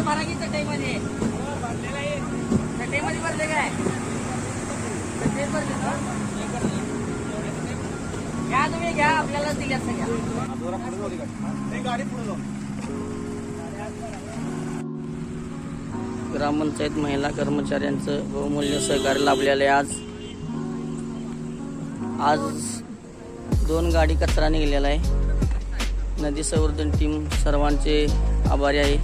थोडंसं भरा की चटईमध्ये. चटईमध्ये भरले काय? चटईत भरले घ्या तुम्ही घ्या आपल्याला दिल्या सगळ्या गाडी पुढे जाऊ ग्रामपंचायत महिला कर्मचाऱ्यांचं बहुमूल्य सहकार्य लाभलेलं आहे आज. आज दोन गाडी कचरा निघलेला आहे. नदी संवर्धन टीम सर्वांचे आभारी आहे.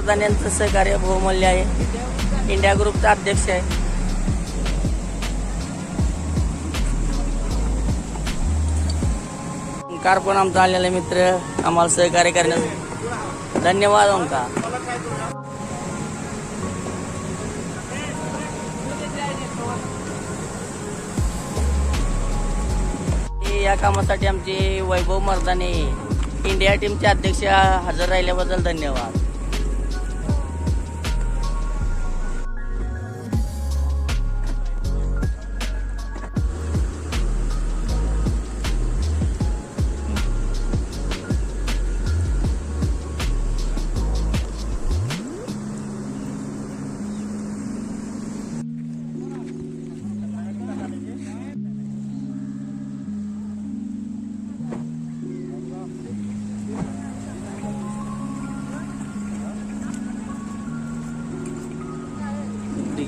प्रधान यांचं सहकार्य बहुमूल्य आहे. इंडिया ग्रुपचा अध्यक्ष आहे. ओंकार पण आमचा आलेला मित्र आम्हाला सहकार्य करण्यास धन्यवाद ओंकार. या कामासाठी आमचे वैभव मर्दाने इंडिया टीमचे अध्यक्ष हजर राहिल्याबद्दल धन्यवाद.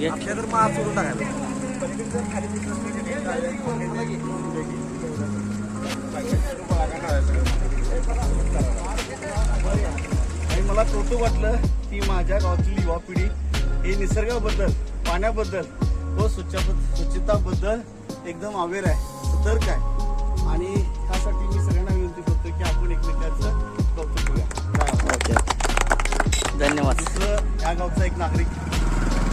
ठीक आहे आपल्या तर मग सोडून मला कौतुक वाटलं की माझ्या गावातली युवा पिढी ही निसर्गाबद्दल पाण्याबद्दल व स्वच्छ स्वच्छताबद्दल एकदम अवेअर आहे सतर्क आहे. आणि ह्यासाठी मी सगळ्यांना विनंती करतो की आपण एकमेकांचं कौतुक करूया. काय धन्यवाद. दुसरं या गावचा एक नागरिक.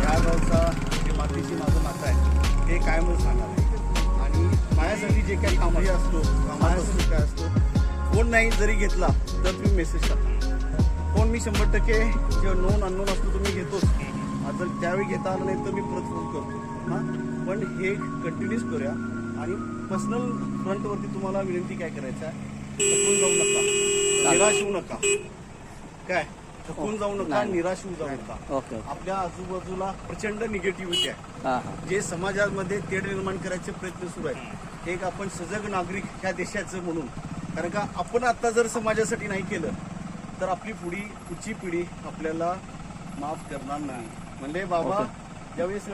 या गावचा जे मातीशी माझं नातं आहे ते कायमच सांगणार आहे. आणि माझ्यासाठी जे काही कामही असतो माझ्यासाठी काय असतो फोन नाही जरी घेतला तर तुम्ही मेसेज टाका. फोन मी शंभर टक्के किंवा नोन अननोन असतो तुम्ही घेतोच. जर त्यावेळी घेता आलं नाही तर मी परत फोन करतो. हां? पण हे कंटिन्यूस करूया. आणि पर्सनल फ्रंटवरती तुम्हाला विनंती काय करायचं आहे जाऊ नका. निराश होऊ नका. काय? थकून जाऊ नका नाही. निराश होऊ जाऊ नका. Okay okay. आपल्या आजूबाजूला प्रचंड निगेटिव्हिटी आहे. हां हां. जे समाजामध्ये तेढ निर्माण करायचे प्रयत्न सुरू आहेत. एक आपण सजग नागरिक ह्या देशाचं म्हणून. कारण का आपण आता जर समाजासाठी नाही केलं तर आपली पुढी पुढची पिढी आपल्याला माफ करणार नाही. म्हणजे बाबा ज्यावेळेस